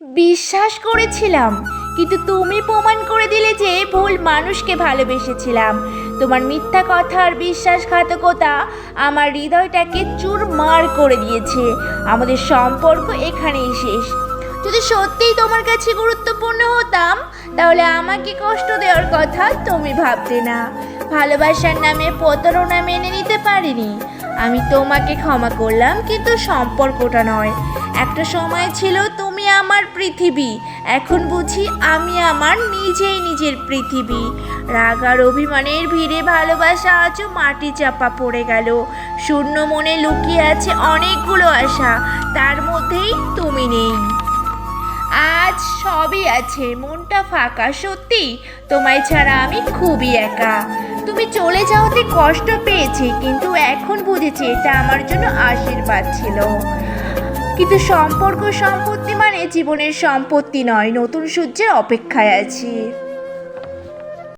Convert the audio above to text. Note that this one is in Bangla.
বিশ্বাস করেছিলাম, কিন্তু তুমি প্রমাণ করে দিলে যে ভুল মানুষকে ভালোবেসেছিলাম। তোমার মিথ্যা কথা আর বিশ্বাসঘাতকতা আমার হৃদয়টাকে চুরমার করে দিয়েছে। আমাদের সম্পর্ক এখানেই শেষ। যদি সত্যিই তোমার কাছে গুরুত্বপূর্ণ হতাম, তাহলে আমাকে কষ্ট দেওয়ার কথা তুমি ভাবতে না। ভালোবাসার নামে প্রতারণা মেনে নিতে পারিনি। আমি তোমাকে ক্ষমা করলাম, কিন্তু সম্পর্কটা নয়। একটা সময় ছিল তুমি আমার পৃথিবী। এখন বুঝি আমি আমার নিজেই নিজের পৃথিবী। রাগ আর অভিমানের ভিড়ে ভালোবাসা আজও মাটি চাপা পড়ে গেল। শূন্য মনে লুকিয়ে আছে অনেকগুলো আশা, তার মধ্যেই তুমি নেই। আজ সবই আছে, মনটা ফাঁকা, সত্যি? তোমায় ছাড়া আমি খুবই একা। তুমি চলে যাওয়াতে কষ্ট পেয়েছি, কিন্তু এখন বুঝেছি এটা আমার জন্য আশীর্বাদ ছিল। কিন্তু সম্পর্ক সম্পত্তি মানে জীবনের সম্পত্তি নয় নতুন সূর্যের অপেক্ষায় আছি।